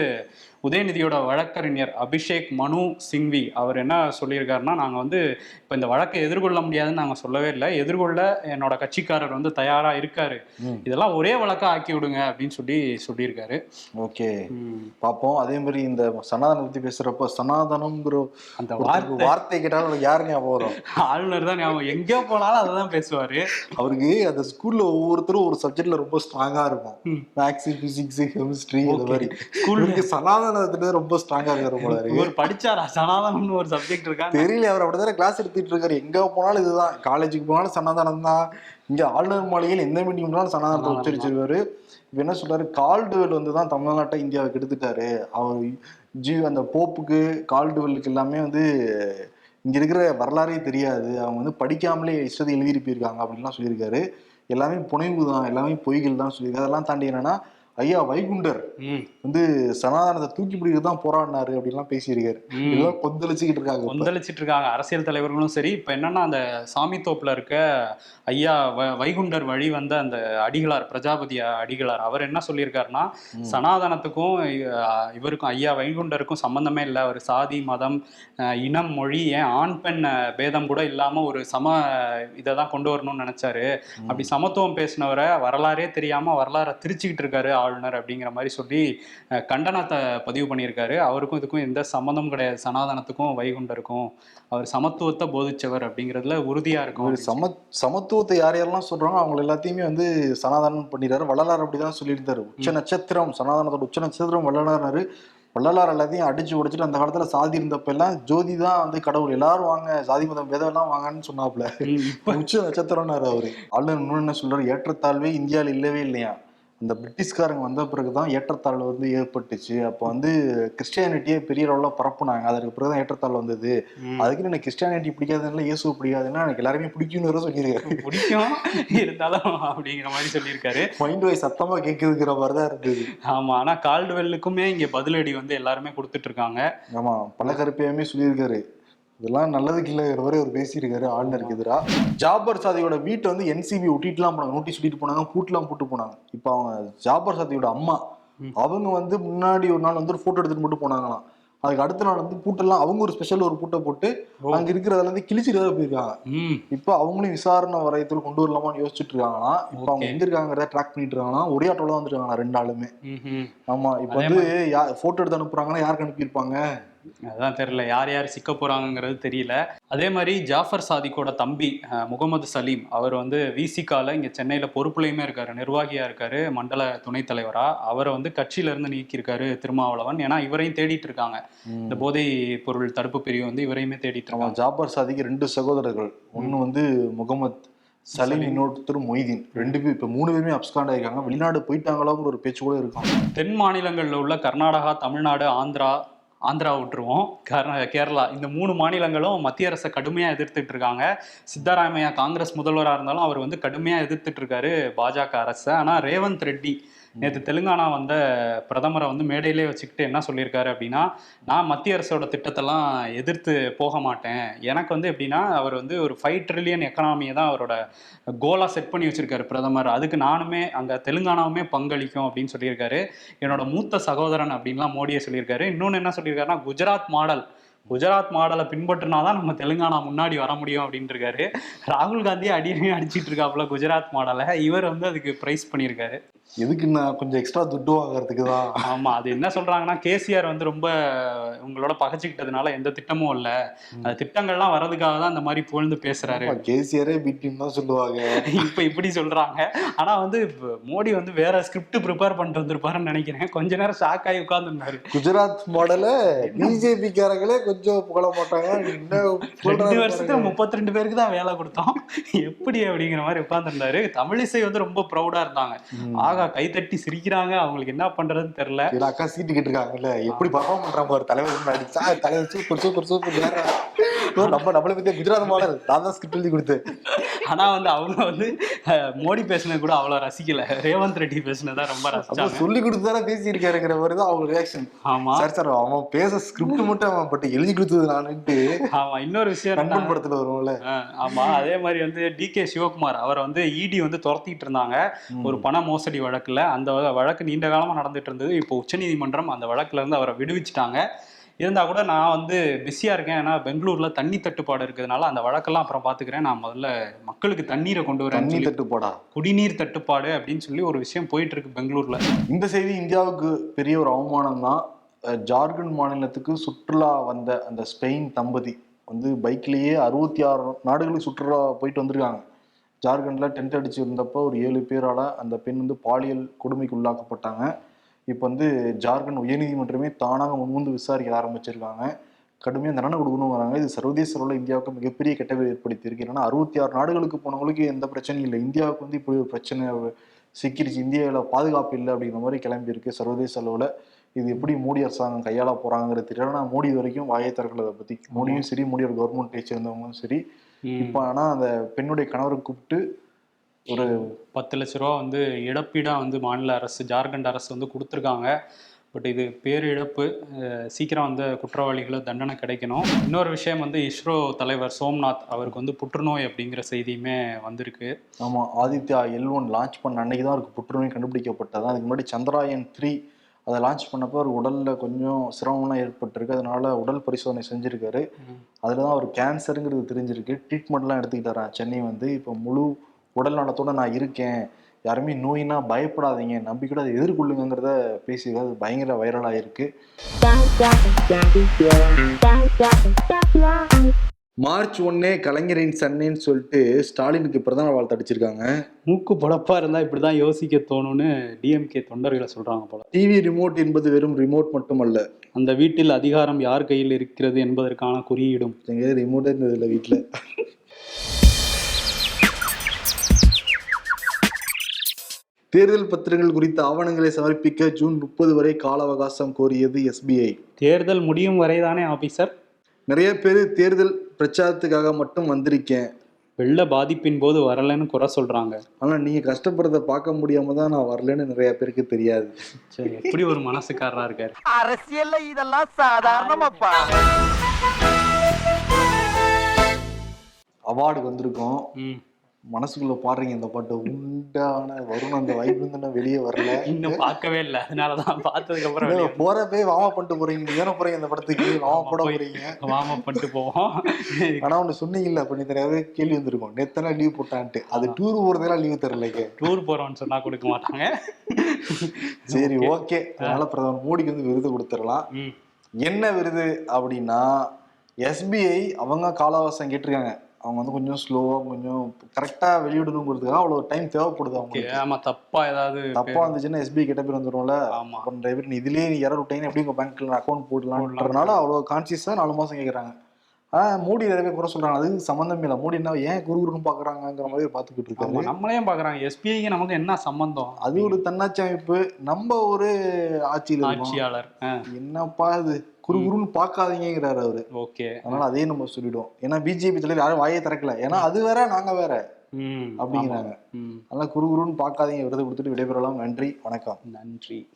உதயநிதியோட வழக்கறிஞர் அபிஷேக் மனு சிங்வி அவர் என்ன சொல்லியிருக்காருன்னா நாங்கள் வந்து இப்போ இந்த வழக்கை எதிர்கொள்ள முடியாதுன்னு நாங்கள் சொல்லவே இல்லை. எதிர்கொள்ள என்னோட கட்சிக்காரர் வந்து தயாரா இருக்காரு. இதெல்லாம் ஒரே வழக்கா ஆக்கி விடுங்க அப்படின்னு சொல்லி சொல்லியிருக்காரு. ஓகே. பார்ப்போம் அதே மாதிரி இந்த சனாதனம் பத்தி பேசுறப்ப சனாதனம்ங்கிற அந்த வார்த்தை. கேட்டாலும் யாரு ஞாபகம் வரும்? ஆளுநர் தான் ஞாபகம். எங்கே போனாலும் அதை தான் பேசுவாரு. அவருக்கு அந்த ஸ்கூல்ல ஒவ்வொருத்தரும் ஒரு சப்ஜெக்ட்ல ரொம்ப ஸ்ட்ராங்கா இருக்கும். மேக்ஸ் பிசிக்ஸ் கெமிஸ்ட்ரி இந்த. மாதிரி. ஸ்கூல்ல இவருக்கு சனாதனத்துல ரொம்ப ஸ்ட்ராங்கா இருக்காரு போல இருக்கு. ஒரு படிச்சாரா? சனாதனம்னு ஒரு சப்ஜெக்ட் இருக்கா? தெரியல அவர் அப்படிதான் கிளாஸ் எடுத்துட்டு இருக்காரு. எங்க போனாலும் இதுதான். காலேஜுக்கு போனாலும் சனாதனம் தான். இங்க ஆளுநர் மாளிகையில் எந்த மீட்டிங் போனாலும் சனாதனத்தை. உச்சரிச்சிருவாரு. இப்ப என்ன சொல்றாரு? கால்டுவெல் வந்து தான் தமிழ்நாட்டை இந்தியாவை கெடுத்துட்டாரு அவர் ஜி அந்த போப்புக்கு கால்டுவெல்லுக்கு எல்லாமே வந்து இங்க இருக்கிற வரலாறே தெரியாது. அவங்க வந்து படிக்காமலே இஷ்டத்தை எழுதிட்டு போயிருக்காங்க அப்படின்லாம் சொல்லியிருக்காரு. எல்லாமே புனைவு தான். எல்லாமே பொய்கள் தான் சொல்லியிருக்காரு. அதெல்லாம் தாண்டி என்னன்னா ஐயா வைகுண்டர் வந்து சனாதனத்தை தூக்கி பிடிக்கிறது தான் போராடினாரு அப்படின்லாம் பேசியிருக்காரு. இதெல்லாம் கொந்தளிச்சுக்கிட்டு இருக்காங்க. கொந்தளிச்சிட்டு இருக்காங்க அரசியல் தலைவர்களும் சரி இப்ப என்னன்னா அந்த சாமி தோப்புல இருக்க ஐயா வைகுண்டர் வழி வந்த அந்த அடிகளார் பிரஜாபதி அடிகளார் அவர் என்ன சொல்லியிருக்காருன்னா. சனாதனத்துக்கும் இவருக்கும் ஐயா வைகுண்டருக்கும் சம்பந்தமே இல்லை அவர் சாதி மதம் இனம் மொழி ஏன் ஆண் பெண் பேதம் கூட இல்லாம ஒரு சம இதை தான் கொண்டு வரணும்னு நினைச்சாரு அப்படி சமத்துவம் பேசினவரை வரலாறே தெரியாம வரலாறை திரிச்சுக்கிட்டு இருக்காரு ஆளுநர் அப்படிங்கிற மாதிரி சொல்லி கண்டனத்தை பதிவு பண்ணியிருக்காரு. அவருக்கும் இதுக்கும் எந்த சம்மந்தமும் கிடையாது. சனாதனத்துக்கும் வைகுண்டருக்கும் அவர் சமத்துவத்தை போதிச்சவர் அப்படிங்கிறதுல உறுதியா இருக்கும் சம சமத்துவத்தை யார் யாரெல்லாம் சொல்றாங்க அவங்க எல்லாத்தையுமே வந்து சனாதனம் பண்ணிடுறாரு வள்ளலார் அப்படிதான் சொல்லியிருந்தாரு. உச்ச நட்சத்திரம் சனாதனத்தோட உச்ச நட்சத்திரம் வள்ளலார்னாரு. வள்ளலார் எல்லாத்தையும் அடிச்சு உடைச்சிட்டு அந்த காலத்துல சாதி இருந்தப்ப எல்லாம் ஜோதி தான் வந்து கடவுள். எல்லாரும் வாங்க சாதி மதம் பேதம் எல்லாம் வாங்கன்னு சொன்னாப்ல உச்ச நட்சத்திரம்னாரு அவரு. ஆளுநர் என்ன சொல்றாரு? ஏற்றத்தாழ்வே இந்தியாவில் இல்லவே இல்லையா இந்த பிரிட்டிஷ்காரங்க வந்த பிறகுதான் ஏற்றத்தாழ்வு வந்து ஏற்பட்டுச்சு. அப்போ வந்து கிறிஸ்டியானிட்டியே பெரிய அளவுல பரப்புனாங்க. அதற்கு பிறகுதான் ஏற்றத்தாழ்வு வந்தது. ம். அதுக்கு எனக்கு கிறிஸ்டியானிட்டி பிடிக்காதுன்னா இயேசு பிடிக்காதுன்னா எனக்கு எல்லாருமே பிடிக்கும்னு சொல்லியிருக்காரு. பிடிக்கும். இருந்தாலும் அப்படிங்கிற மாதிரி சொல்லியிருக்காரு. மைண்ட் வாய்ஸ் சத்தமா கேட்குதுங்கிற மாதிரி தான் இருந்தது. ஆமா. ஆனா கால்டுவெல்லுக்குமே இங்க பதிலடி வந்து எல்லாருமே கொடுத்துட்டு இருக்காங்க. ஆமா. பல கருப்பையுமே சொல்லியிருக்காரு. இதெல்லாம் நல்லதுக்கு இல்லைங்கிற வரை அவர் பேசியிருக்காரு ஆளுநருக்கு எதிராக ஜாபர் சாதியோட வீட்டை வந்து என்சிபி ஒட்டிட்டுலாம் போனாங்க நோட்டீஸ் ஒட்டிட்டு போனாங்க பூட்டுலாம் போட்டு போனாங்க. இப்போ அவங்க ஜாபர் சாதியோட அம்மா. அவங்க வந்து முன்னாடி ஒரு நாள் வந்து ஒரு போட்டோ எடுத்துட்டு மட்டும் போனாங்களாம். அதுக்கு அடுத்த நாள் வந்து பூட்டெல்லாம் அவங்க ஒரு ஸ்பெஷல் ஒரு பூட்டை போட்டு. அங்க இருக்கிறதுல இருந்து கிழிச்சிட்டு தான் போயிருக்காங்க இப்போ அவங்களும் விசாரணை வரையத்தில் கொண்டு வரலாமான்னு யோசிச்சுட்டு இருக்காங்களாம். இப்போ அவங்க. எங்க இருக்காங்கிறத ட்ராக் பண்ணிட்டு இருக்காங்கன்னா ஒரே ஆட்டோல தான் வந்துருக்காங்க ரெண்டு ஆளுமே. ஆமா இப்போ வந்து போட்டோ எடுத்து அனுப்புறாங்கன்னா யாருக்கு அனுப்பியிருப்பாங்க? அதான் தெரியல. யார் யார் சிக்க போறாங்கங்கிறது தெரியல. அதே மாதிரி ஜாஃபர் சாதிக்கோட தம்பி முகமது சலீம் அவர் வந்து விசிகால இங்க சென்னையில பொறுப்புலையுமே இருக்காரு. நிர்வாகியா இருக்காரு மண்டல துணைத் தலைவரா. அவரை வந்து கட்சியில இருந்து நீக்கியிருக்காரு திருமாவளவன். ஏன்னா இவரையும் தேடிட்டு இருக்காங்க. இந்த போதை பொருள் தடுப்பு பிரிவு வந்து இவரையுமே தேடிட்டு இருக்காங்க. ஜாபர் சாதிக்கு ரெண்டு சகோதரர்கள். ஒன்னு வந்து முகமது சலீம். இன்னொருத்தர் மொய்தீன். ரெண்டு பேர் இப்ப மூணு பேருமே அப்ஸ்காண்ட் ஆயிருக்காங்க. வெளிநாடு போயிட்டாங்களாங்கிற ஒரு பேச்சு கூட இருக்கும். தென் மாநிலங்கள்ல உள்ள கர்நாடகா தமிழ்நாடு ஆந்திரா ஆந்திரா விட்டுருவோம். கர்நா- கேரளா இந்த மூணு மாநிலங்களும் மத்திய அரசை கடுமையாக எதிர்த்துட்டு இருக்காங்க. சித்தராமையா காங்கிரஸ் முதல்வராக இருந்தாலும் அவர் வந்து கடுமையாக எதிர்த்துட்டு இருக்காரு பாஜக அரசை. ஆனால் ரேவந்த் ரெட்டி நேற்று தெலுங்கானா வந்த பிரதமரை வந்து மேடையிலே வச்சுக்கிட்டு என்ன சொல்லியிருக்காரு அப்படின்னா நான் மத்திய அரசோட திட்டத்தெல்லாம் எதிர்த்து போக மாட்டேன். எனக்கு வந்து எப்படின்னா அவர் வந்து ஒரு ஃபைவ் ட்ரில்லியன் எக்கனாமியை தான் அவரோட கோலாக செட் பண்ணி வச்சிருக்காரு பிரதமர். அதுக்கு நானுமே அங்கே தெலுங்கானாவுமே பங்களிக்கும் அப்படின்னு சொல்லியிருக்காரு. என்னோட மூத்த சகோதரன் அப்படின்லாம் மோடியை சொல்லியிருக்காரு. இன்னொன்று என்ன சொல்லியிருக்காருன்னா குஜராத் மாடல். குஜராத் மாடலை பின்பற்றினா தான் நம்ம தெலுங்கானா முன்னாடி வர முடியும் அப்படின்னு இருக்காரு ராகுல் காந்தி அடியே அடிச்சிட்டு இருக்காப்புல குஜராத் மாடலை. இவர் வந்து அதுக்கு ப்ரைஸ் பண்ணியிருக்காரு. எதுக்கு நான் கொஞ்சம் எக்ஸ்ட்ரா துட்டு வாங்குறதுக்கு தான் ஆமா அது என்ன சொல்றாங்கன்னா கேசிஆர் வந்து ரொம்ப உங்களோட பகச்சுக்கிட்டதுனால எந்த திட்டமும் இல்ல. அந்த திட்டங்கள்லாம் வர்றதுக்காக தான் இந்த மாதிரி புகழ்ந்து பேசுறாரு. கேசியரே பிடின்னு தான் சொல்லுவாங்க. இப்ப இப்படி சொல்றாங்க. ஆனா வந்து மோடி வந்து வேற ஸ்கிரிப்ட் ப்ரிப்பேர் பண்ணிட்டு வந்திருப்பாருன்னு நினைக்கிறேன். கொஞ்ச நேரம் ஷாக் ஆகி உட்கார்ந்துருந்தாரு. குஜராத் மாடல பிஜேபி காரங்களே கொஞ்சம் புகழ மாட்டாங்க. ரெண்டு பாருங்க. முப்பத்தி ரெண்டு பேருக்கு தான் வேலை கொடுத்தோம். எப்படி அப்படிங்கிற மாதிரி உட்கார்ந்துருந்தாரு. தமிழிசை வந்து ரொம்ப ப்ரௌடா இருந்தாங்க. ம். ஆகா கைத்தட்டி சிரிக்கிறாங்க. அவங்களுக்கு என்ன பண்றதுன்னு தெரியல. சரி, அக்கா சீட்டு கேட்டிருக்காங்கல்ல. எப்படி பர்ஃபார்ம் பண்றாங்க ஒரு தலைவர் தலைவர் சூப்பர் சூப்பர் சூப்பர் ஓ, நம்ம நம்மளை பத்தி குஜராத் மாடல். நான் தான் ஸ்கிரிப்ட் எழுதி கொடுத்தேன். ஆனா வந்து அவங்க வந்து மோடி பேசுனது கூட அவ்வளவு ரசிக்கல. ரேவந்த் ரெட்டி பேசுனதா ரொம்ப ரசிச்சாங்க. சொல்லி கொடுத்துதானே பேசி இருக்காருங்கிற மாதிரி தான் அவங்க ரியாக்ஷன் ஆமா. சார் சார் அவன் பேச ஸ்கிரிப்ட் மட்டும் அவன் பட் எழுதி கொடுத்தது நானுன்ட்டு ஆமா இன்னொரு விஷயம் நண்பன் படத்துல வரும்ல. அஹ், ஆமா அதே மாதிரி வந்து டி கே சிவகுமார் அவரை வந்து இடி வந்து துரத்திட்டு இருந்தாங்க. ஒரு பண மோசடி வழக்குல. அந்த வழக்கு நீண்ட காலமா நடந்துட்டு இருந்தது. இப்போ உச்சநீதிமன்றம் அந்த வழக்குல இருந்து அவரை விடுவிச்சிட்டாங்க. இருந்தா கூட நான் வந்து பிஸியா இருக்கேன். ஏன்னா பெங்களூர்ல தண்ணி தட்டுப்பாடு இருக்கிறதுனால அந்த வழக்கெல்லாம் அப்புறம் பாத்துக்கிறேன். நான் முதல்ல மக்களுக்கு தண்ணீரை கொண்டு வரேன் தண்ணி தட்டு போடா குடிநீர் தட்டுப்பாடு அப்படின்னு சொல்லி ஒரு விஷயம் போயிட்டு இருக்கு பெங்களூர்ல. இந்த செய்தி இந்தியாவுக்கு பெரிய ஒரு அவமானம் தான் ஜார்க்கண்ட் மாநிலத்துக்கு சுற்றுலா வந்த அந்த ஸ்பெயின் தம்பதி வந்து பைக்லேயே அறுபத்தி ஆறு நாடுகளுக்கு சுற்றுலா போயிட்டு வந்திருக்காங்க. ஜார்க்கண்டில் டென்ட் அடிச்சு இருந்தப்போ ஒரு ஏழு பேரால அந்த பெண் வந்து பாலியல் கொடுமைக்கு உள்ளாக்கப்பட்டாங்க. இப்போ வந்து ஜார்க்கண்ட் உயர்நீதிமன்றமே தானாக முன்வந்து விசாரிக்க ஆரம்பிச்சிருக்காங்க. கடுமையாக தண்டனை கொடுக்கணுங்கிறாங்க இது சர்வதேச அளவில் இந்தியாவுக்கு மிகப்பெரிய கெட்டவை ஏற்படுத்தியிருக்கு ஏன்னா அறுபத்தி ஆறு நாடுகளுக்கு போனவங்களுக்கு எந்த பிரச்சனையும் இல்லை. இந்தியாவுக்கு வந்து இப்படி ஒரு பிரச்சனை சிக்கிருச்சு. இந்தியாவில் பாதுகாப்பு இல்லை அப்படிங்கிற மாதிரி கிளம்பியிருக்கு சர்வதேச அளவில். இது எப்படி மோடி அரசாங்கம் கையாள போறாங்கிறது தெரியல. ஆனா மோடி வரைக்கும் வாயை திறக்கல அதை பத்தி. மோடியும் சரி மோடியோட கவர்மெண்ட்டை சேர்ந்தவங்களும் சரி. இப்போ ஆனா அந்த பெண்ணுடைய கணவரை கூப்பிட்டு ஒரு பத்து லட்ச ரூபா வந்து இழப்பீடா வந்து மாநில அரசு ஜார்க்கண்ட் அரசு வந்து கொடுத்துருக்காங்க. பட் இது பேரிழப்பு சீக்கிரம் வந்து குற்றவாளிகளை தண்டனை கிடைக்கணும். இன்னொரு விஷயம் வந்து இஸ்ரோ தலைவர் சோம்நாத் அவருக்கு வந்து புற்றுநோய் அப்படிங்கிற செய்தியுமே வந்திருக்கு. ஆமா ஆதித்யா எல் ஒன் லான்ச் பண்ண அன்னைக்கு தான் அவருக்கு புற்றுநோய் கண்டுபிடிக்கப்பட்டது. அதுக்கு முன்னாடி சந்திராயன் த்ரீ அதை லான்ச் பண்ணப்போ அவர் உடல்ல கொஞ்சம் சிரமம்லாம் ஏற்பட்டிருக்கு. அதனால உடல் பரிசோதனை செஞ்சிருக்காரு. அதில் தான் அவர் கேன்சருங்கிறது தெரிஞ்சிருக்கு. ட்ரீட்மெண்ட்லாம் எடுத்துக்கிட்டாராம் சென்னை வந்து. இப்போ முழு உடல் நலத்தோட நான் இருக்கேன். யாருமே நோயினா பயப்படாதீங்க. நம்பிக்கையோட அதை எதிர்கொள்ளுங்கிறத பேசியிருக்காரு அது பயங்கர வைரலாக இருக்கு மார்ச் ஒன்னே கலைஞரின் சன்னேன்னு சொல்லிட்டு ஸ்டாலினுக்கு பிரதமர் வாழ்த்து அடிச்சிருக்காங்க. மூக்கு பொழப்பா இருந்தா இப்படிதான் யோசிக்க தோணும்னு டிஎம்கே தொண்டர்களை சொல்றாங்க போல. டிவி ரிமோட் என்பது வெறும் ரிமோட் மட்டுமல்ல. அந்த வீட்டில் அதிகாரம் யார் கையில் இருக்கிறது என்பதற்கான குறியீடும். ரிமோட்டே இருந்தது இல்லை வீட்டில் தேர்தல் பத்திரங்கள் குறித்த ஆவணங்களை சமர்ப்பிக்க ஜூன் முப்பது வரை கால அவகாசம் கோரியது எஸ்பிஐ. தேர்தல் முடியும் வரைதானே ஆபீசர்? நிறைய பேர் தேர்தல் பிரச்சாரத்துக்காக மட்டும் வந்திருக்கேன். வெள்ள பாதிப்பின் போது வரலைன்னு குறை சொல்றாங்க. ஆனா நீங்க கஷ்டப்படுறத பார்க்க முடியாம தான் நான் வரலன்னு நிறைய பேருக்கு தெரியாது. சரி எப்படி ஒரு மனசுக்காரரா இருக்காரு? அரசியல்ல இதெல்லாம் சாதாரணமாப்பா. அவார்டு வந்திருக்கோம். ம். மனசுக்குள்ள பாடுறீங்க இந்த பாட்டு உண்டான வரும் அந்த வைப்பு வந்து வெளியே வரல. இன்னும் பார்க்கவே இல்லை. அதனாலதான் பார்த்ததுக்கு அப்புறம் போறப்பே வாமா பண்ணிட்டு போறீங்க. தானே போறீங்க இந்த படத்துக்கு? வாமா போட போறீங்க. அப் பண்ணிட்டு போவோம். ஆனா ஒண்ணு சொன்னீங்கல்ல நீ நிறையவே கேள்வி வந்திருக்கும். நேத்தனா லீவ் போட்டான்ட்டு. அது டூர் போறதெல்லாம் லீவ் தரலைங்க டூர் போறோம்னு சொன்னா கொடுக்க மாட்டாங்க. சரி ஓகே அதனால பிரதமர் மோடிக்கு வந்து விருது கொடுத்துடலாம். என்ன விருது அப்படின்னா எஸ்பிஐ அவங்க காலாவாசம் கேட்டிருக்காங்க. அவங்க வந்து கொஞ்சம் ஸ்லோவா கொஞ்சம் கரெக்டா வெளியிடணுங்கிறதுக்காக அவ்வளவு டைம் தேவைப்படுது அவங்களுக்கு. ஆமா தப்பா ஏதாவது தப்பா வந்துச்சுன்னா எஸ்பிஐ கிட்ட பேர் வந்துரும்ல ஆமா. அப்புறம் நீ இதுலயே நீ இற விட்டீங்கன்னா எப்படி உங்க பேங்க்ல அக்கௌண்ட் போடலாம்ன்றதுனால அவ்வளவு கான்சியஸா நாலு மாசம் கேக்குறாங்க. ஆஹ் மோடி நிறைய குறை சொல்றாங்க. அது சம்மந்தம் இல்லை. மோடி என்ன ஏன் குரு குருன்னு பாக்குறாங்கிற மாதிரி பாத்துக்கிட்டு இருக்காரு. நம்மளையும் பாக்குறாங்க? எஸ்பிஐக்கு நமக்கு என்ன சம்பந்தம்? அது ஒரு தன்னாட்சி அமைப்பு நம்ம ஒரு ஆட்சியில ஆட்சியாளர். என்னப்பா இது? குரு குருன்னு பாக்காதீங்கிறாரு அவரு. ஓகே. அதனால அதே நம்ம சொல்லிடுவோம். ஏன்னா பிஜேபி தலைவர் யாரும் வாயை திறக்கல. ஏன்னா அது வேற நாங்க வேற. அப்படிங்கிறாங்க. ம். அதெல்லாம் குறுகுறுன்னு பார்க்காதீங்க விருது கொடுத்துட்டு விடைபெறலாம். நன்றி. வணக்கம். நன்றி.